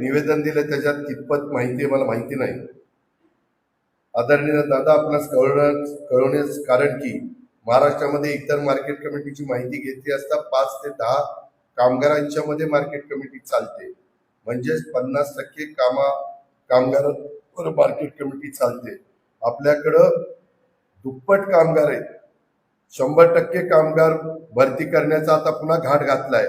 निवेदन दिलं त्याच्यात कितपत माहिती आहे मला माहिती नाही. आदरणीय दादा आपणास कळवण्यास कळवण्यास कारण की महाराष्ट्रामध्ये इतर मार्केट कमिटीची माहिती घेतली असता पाच ते दहा कामगारांच्या मध्ये मार्केट कमिटी चालते. म्हणजेच पन्नास टक्के कामा कामगारांवर मार्केट कमिटी चालते. आपल्याकडं दुप्पट कामगार आहेत. शंभर टक्के कामगार भरती करण्याचा आता पुन्हा घाट घातलाय.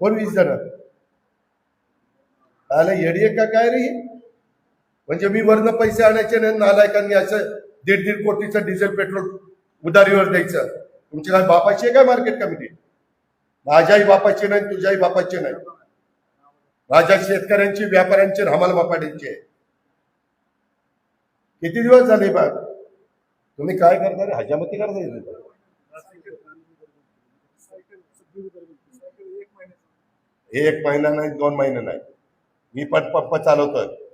कोण वीस जण आला येडी का काय रे? म्हणजे मी वरनं पैसे आणायचे नाही नालायकांनी असं दीड दीड कोटीचं डिझेल पेट्रोल उधारीवर द्यायचं. तुमची काय बापाची आहे काय मार्केट कमिटी माझ्याही बापाची नाही तुझ्याही बापाची नाही. माझ्या शेतकऱ्यांची व्यापाऱ्यांची आणि हमाल बापाड्यांची आहे. किती दिवस झाले बा? तुम्ही काय करणार? हजामती करता हे एक महिना नाही दोन महिने नाही. मी पण पंप चालवतोय.